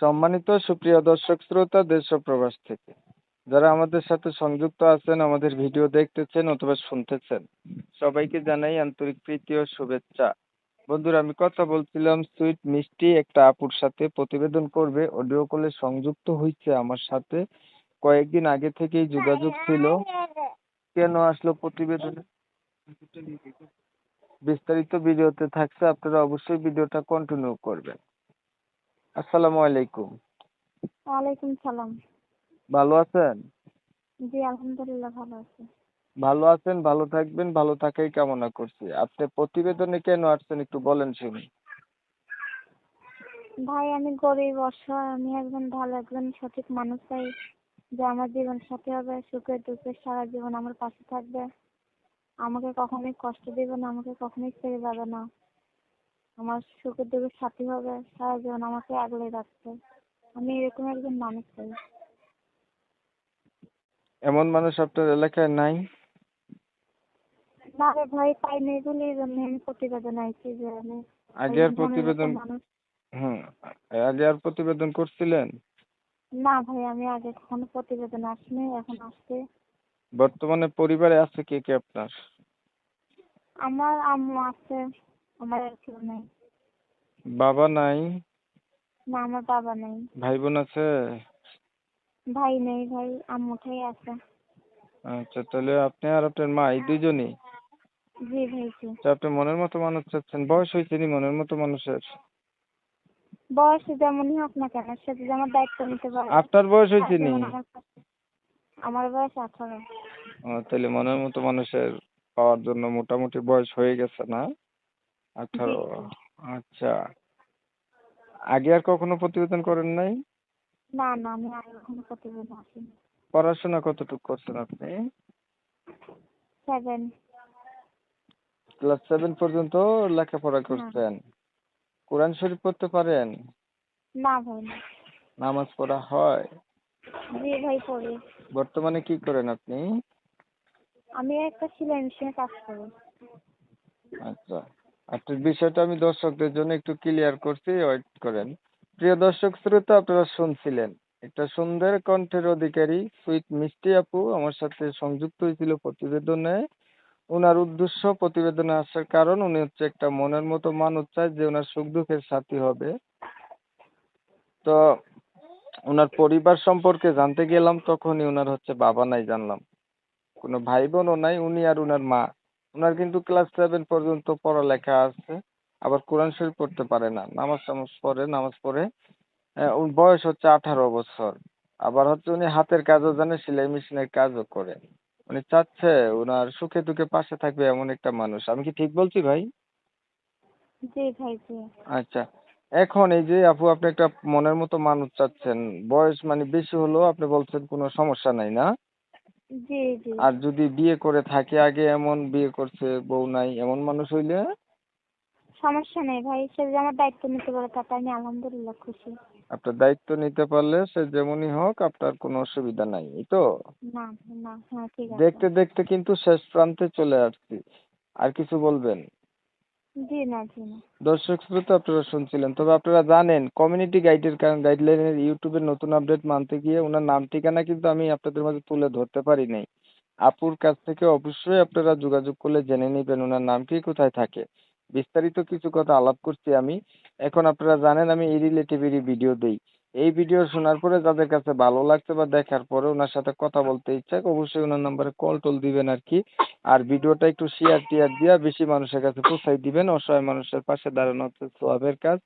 সম্মানিত সুপ্রিয় দর্শক শ্রোতা, দেশ ও প্রবাস থেকে। যারা আমাদের সাথে সংযুক্ত আছেন, আমাদের ভিডিও দেখতেছেন অথবা শুনতেছেন, সবাইকে জানাই আন্তরিক প্রীতি ও শুভেচ্ছা। বন্ধুরা, আমি কথা বলছিলাম, সুইট মিষ্টি একটা আপুর সাথে প্রতিবেদন করবে, অডিও কলে সংযুক্ত হয়েছে আমার সাথে। কয়েকদিন আগে থেকেই যোগাযোগ ছিল। কেন আসলো প্রতিবেদনে? বিস্তারিত ভিডিওতে থাকছে, আপনারা অবশ্যই ভিডিওটা কন্টিনিউ করবেন। আসসালামু আলাইকুম। ওয়ালাইকুম সালাম। ভালো আছেন? জি আলহামদুলিল্লাহ ভালো আছি। ভালো আছেন ভালো থাকবেন ভালো থাকাই কামনা করছি। আপনি প্রতিবেদনে কেন আসছেন একটু বলেন শুনি। ভাই আমি গরিব অসহায় আমি একজন ভালো একজন সঠিক মানুষ চাই যে আমার জীবন সাথী হবে সুখে দুঃখে সারা জীবন আমার পাশে থাকবে। আমাকে কখনোই কষ্ট দিবে না আমাকে কখনোই ছেড়ে যাবে না। আমার সুখে দুঃখে সাথী হবে সারা জীবন আমাকে আগলে রাখবে। আমি এরকম একজন মানুষ চাই। এমন মানুষ আপনার এলাকায় নাই? না রে ভাই পাই নেই বলে এই জন্য আমি প্রতিবেদন আইছি যে আমি আগে আর প্রতিবেদন হুম আগে আর প্রতিবেদন করছিলেন? না ভাই আমি আগে কখনো প্রতিবেদন আসিনি এখন আসছে। বর্তমানে পরিবারে আছে কে কে আপনার? আমার আম্মু আছে আমার আর কেউ নেই। বাবা নাই? না আমার বাবা নেই। ভাই বোন আছে? ভাই নেই ভাই আম্মুটাই আছে। আচ্ছা তাহলে আপনি আর আপনার মা এই দুইজনই? জি ভাই জি। তো আপনি মনের মতো মানুষ চাচ্ছেন বয়স হয়েছে নি মনের মতো মানুষের? বয়স যেমনই হোক না কেন সে যদি আমার দায়িত্ব নিতে পারে। আপনার বয়স হয়েছে নি? আমার বয়স আঠারো। তাহলে মনের মতো মানুষের পাওয়ার জন্য মোটামুটি বয়স হয়ে গেছে না? আঠারো আচ্ছা। আগে আর কখনো প্রতিবেদন করেন নাই? না না আমি আর কখনো প্রতিবেদন আসিনি। পড়াশোনা কতটুকু করছেন আপনি? সেভেন ক্লাস সেভেন পর্যন্ত লেখাপড়া করছেন? কোরআন শরীফ পড়তে পারেন? না ভাই না। নামাজ পড়া হয়? জি ভাই পড়ি। বর্তমানে কি করেন আপনি? আমি একটা সেলাই মেশিনে কাজ করি। আচ্ছা। আপনার বিষয়টা আমি দর্শকদের জন্য একটু ক্লিয়ার করছি ওয়েট করেন। প্রিয় দর্শক, শ্রোতা, আপনারা শুনছিলেন। একটা সুন্দর কণ্ঠের অধিকারী, সুইট মিষ্টি আপু, আমার সাথে সংযুক্ত হয়েছিল প্রতিবেদনে। ওনার উদ্দেশ্য প্রতিবেদনে আসার কারণ, উনি হচ্ছে একটা মনের মতো মানুষ চায় যে ওনার সুখ দুঃখের সাথী হবে। তো ওনার পরিবার সম্পর্কে জানতে গেলাম, তখনই ওনার হচ্ছে বাবা নাই জানলাম। কোনো ভাই বোনও নাই, উনি আর ওনার মা। ওনার কিন্তু ক্লাস সেভেন পর্যন্ত পড়ালেখা আছে আবার কোরআন শরীফ পড়তে পারে না। নামাজ টামাজ পড়ে নামাজ পড়ে ওর বয়স হচ্ছে আঠারো বছর। আবার হচ্ছে উনি হাতের কাজও জানে সেলাই মেশিনের কাজও করে। উনি চাচ্ছে ওনার সুখে দুঃখে পাশে থাকবে এমন একটা মানুষ। আমি কি ঠিক বলছি ভাই? জি ভাই জি। আচ্ছা এখন এই যে আপু আপনি একটা মনের মতো মানুষ চাচ্ছেন। বয়স মানে বেশি হলেও আপনি বলছেন কোনো সমস্যা নাই না? জি জি। আর যদি বিয়ে করে থাকে আগে এমন বিয়ে করছে বউ নাই এমন মানুষ হইলে? সমস্যা নেই ভাই সে যদি আমার দায়িত্ব নিতে পারে তাতে আমি আলহামদুলিল্লাহ খুশি। আপনার দায়িত্ব নিতে পারলে সে যেমনই হোক আপনার কোনো অসুবিধা নাই এই তো? না না হ্যাঁ ঠিক আছে। দেখতে দেখতে কিন্তু শেষ প্রান্তে চলে আসছি। আর কিছু বলবেন? দর্শক শ্রোতা, আপনারা শুনছিলেন। তবে আপনারা জানেন কমিউনিটি গাইডের গাইডলাইনের ইউটিউবের নতুন আপডেট মানতে গিয়ে ওনার নাম ঠিকানা কিন্তু আমি আপনাদের মাঝে তুলে ধরতে পারি নাই। আপুর কাছ থেকে অবশ্যই আপনারা যোগাযোগ করলে জেনে নেবেন ওনার নাম কি, কোথায় থাকে। বিস্তারিত কিছু কথা আলাপ করছি আমি। এখন আপনারা জানেন, আমি এই রিলেটিভেরই ভিডিও দেই। এই ভিডিও শোনার পরে যাদের কাছে ভালো লাগছে বা দেখার পরে ওনার সাথে কথা বলতে ইচ্ছা অবশ্যই ওনার নাম্বারে কল টল দিবেন আর কি। আর ভিডিওটা একটু শেয়ার টিয়ার দিয়া বেশি মানুষের কাছে পৌঁছাই দিবেন। অসহায় মানুষের পাশে দাঁড়ানো হচ্ছে সোয়াবের কাজ।